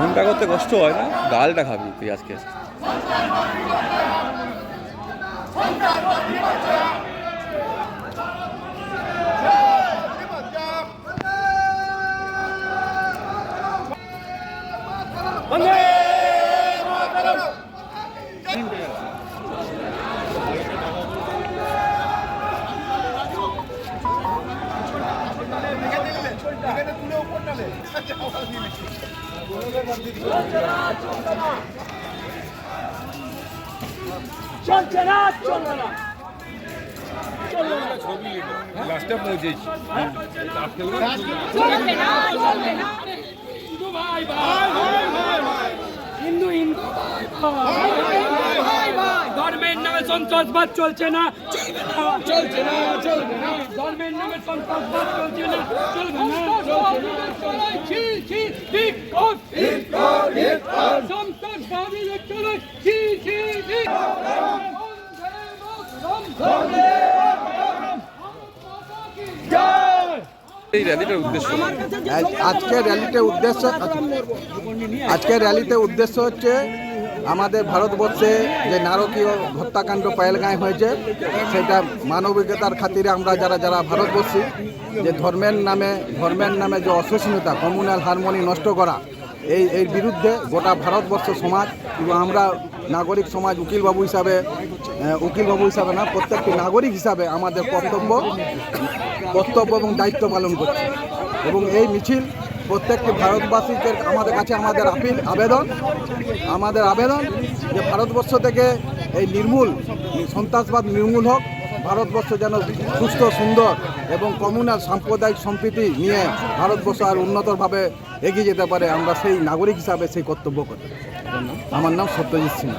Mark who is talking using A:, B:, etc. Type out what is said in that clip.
A: ফোনটা করতে কষ্ট হয় না গালটা খাবি তুই আজকে।
B: না চলবে চলবে না। চলবে না হিন্দু হিন্দু। ধর্মের নামে সন্ত্রাসবাদ চলছে না। চলছে না চলবে না। ধর্মের নামে সন্ত্রাসবাদ চলছে না।
A: এই র্যালিটার উদ্দেশ্য?
C: আজকে র্যালিতে উদ্দেশ্য আজকে র্যালিতে উদ্দেশ্য হচ্ছে আমাদের ভারতবর্ষে যে নারকীয় হত্যাকাণ্ড পায়েলগাঁয় হয়েছে সেটা মানবিকতার খাতিরে আমরা যারা যারা ভারতবর্ষী যে ধর্মের নামে ধর্মের নামে যে অসহিষ্ণুতা কমিউনাল হারমোনি নষ্ট করা এই এর বিরুদ্ধে গোটা ভারতবর্ষ সমাজ এবং আমরা নাগরিক সমাজ উকিলবাবু হিসাবে উকিলবাবু হিসাবে না, প্রত্যেকটি নাগরিক হিসাবে আমাদের কর্তব্য কর্তব্য এবং দায়িত্ব পালন করছে। এবং এই মিছিল প্রত্যেকটি ভারতবাসীদের, আমাদের কাছে আমাদের আপিল, আবেদন, আমাদের আবেদন যে ভারতবর্ষ থেকে এই নির্মূল, সন্ত্রাসবাদ নির্মূল হোক, ভারতবর্ষ যেন সুস্থ, সুন্দর এবং কমিউনাল সাম্প্রদায়িক সম্প্রীতি নিয়ে ভারতবর্ষ আর উন্নতভাবে এগিয়ে যেতে পারে, আমরা সেই নাগরিক হিসাবে সেই কর্তব্য করি। আমার নাম সত্যজিৎ সিং